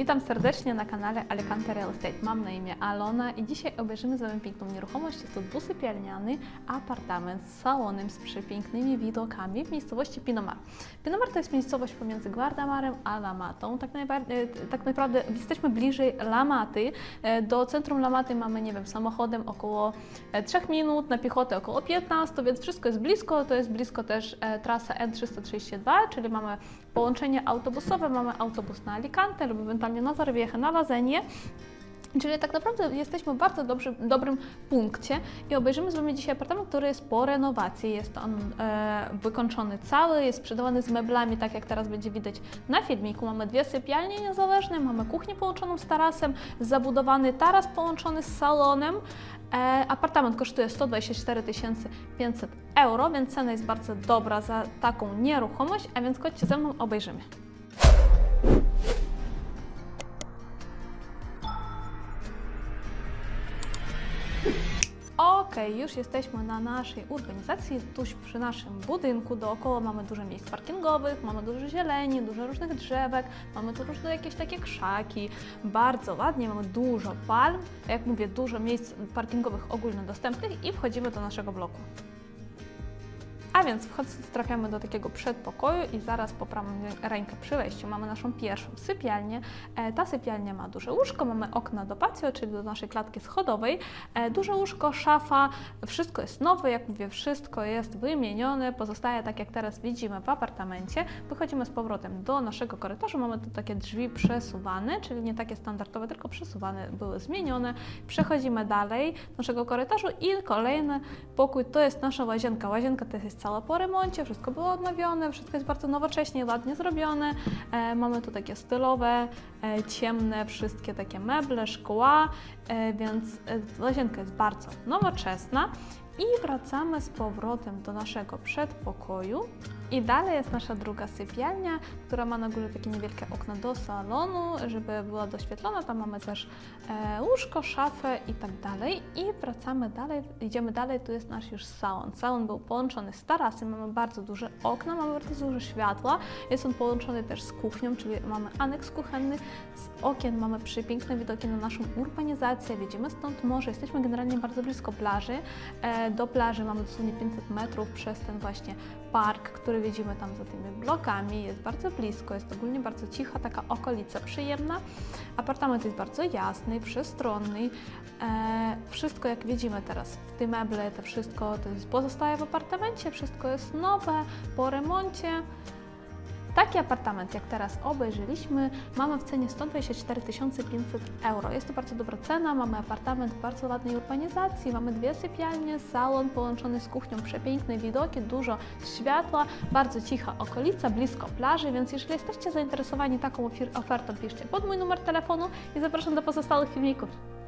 Witam serdecznie na kanale Alicante Real Estate. Mam na imię Alona i dzisiaj obejrzymy z Wami piękną nieruchomość. Jest to dwusypialniany apartament z salonem z przepięknymi widokami w miejscowości Pinomar. Pinomar to jest miejscowość pomiędzy Guardamarem a Lamatą. Tak, e, tak naprawdę jesteśmy bliżej Lamaty. E, Do centrum Lamaty mamy, nie wiem, samochodem około 3 minut, na piechotę około 15, więc wszystko jest blisko. To jest blisko też e, trasa N332, czyli mamy połączenie autobusowe, mamy autobus na Alicante lub ewentualnie na Zarwiechę, na Lazenie. Czyli tak naprawdę jesteśmy w bardzo dobrzy, dobrym punkcie i obejrzymy z Wami dzisiaj apartament, który jest po renowacji. Jest on e, wykończony cały, jest sprzedawany z meblami, tak jak teraz będzie widać na filmiku. Mamy dwie sypialnie niezależne, mamy kuchnię połączoną z tarasem, zabudowany taras połączony z salonem. E, apartament kosztuje 124 500 euro, więc cena jest bardzo dobra za taką nieruchomość, a więc chodźcie ze mną, obejrzymy. Okej, już jesteśmy na naszej urbanizacji, tuż przy naszym budynku. Dookoła mamy dużo miejsc parkingowych, mamy dużo zieleni, dużo różnych drzewek, mamy tu różne jakieś takie krzaki. Bardzo ładnie, mamy dużo palm, jak mówię, dużo miejsc parkingowych ogólnodostępnych i wchodzimy do naszego bloku. A więc wchodząc trafiamy do takiego przedpokoju i zaraz po prawą rękę przy wejściu mamy naszą pierwszą sypialnię. E, ta sypialnia ma duże łóżko, mamy okna do patio, czyli do naszej klatki schodowej. E, duże łóżko, szafa, wszystko jest nowe, jak mówię, wszystko jest wymienione, pozostaje tak jak teraz widzimy w apartamencie. Wychodzimy z powrotem do naszego korytarza, mamy tu takie drzwi przesuwane, czyli nie takie standardowe, tylko przesuwane, były zmienione. Przechodzimy dalej do naszego korytarzu i kolejny pokój to jest nasza łazienka. Łazienka to jest cała po remoncie, wszystko było odnowione, wszystko jest bardzo nowocześnie, ładnie zrobione. E, mamy tu takie stylowe, e, ciemne, wszystkie takie meble, szkła, e, więc e, łazienka jest bardzo nowoczesna. I wracamy z powrotem do naszego przedpokoju. I dalej jest nasza druga sypialnia, która ma na górze takie niewielkie okno do salonu, żeby była doświetlona. Tam mamy też e, łóżko, szafę i tak dalej. I wracamy dalej, idziemy dalej, tu jest nasz już salon. Salon był połączony z tarasem, mamy bardzo duże okna, mamy bardzo dużo światła. Jest on połączony też z kuchnią, czyli mamy aneks kuchenny. Z okien mamy przepiękne widoki na naszą urbanizację, widzimy stąd morze. Jesteśmy generalnie bardzo blisko plaży. E, do plaży mamy dosłownie 500 metrów przez ten właśnie park, który widzimy tam za tymi blokami. Jest bardzo blisko, jest ogólnie bardzo cicha, taka okolica przyjemna. Apartament jest bardzo jasny, przestronny. E, wszystko jak widzimy teraz, tym meble, to wszystko to jest pozostaje w apartamencie, wszystko jest nowe, po remoncie. Taki apartament, jak teraz obejrzeliśmy, mamy w cenie 124 500 euro. Jest to bardzo dobra cena, mamy apartament w bardzo ładnej urbanizacji, mamy dwie sypialnie, salon połączony z kuchnią, przepiękne widoki, dużo światła, bardzo cicha okolica, blisko plaży, więc jeżeli jesteście zainteresowani taką ofertą, piszcie pod mój numer telefonu i zapraszam do pozostałych filmików.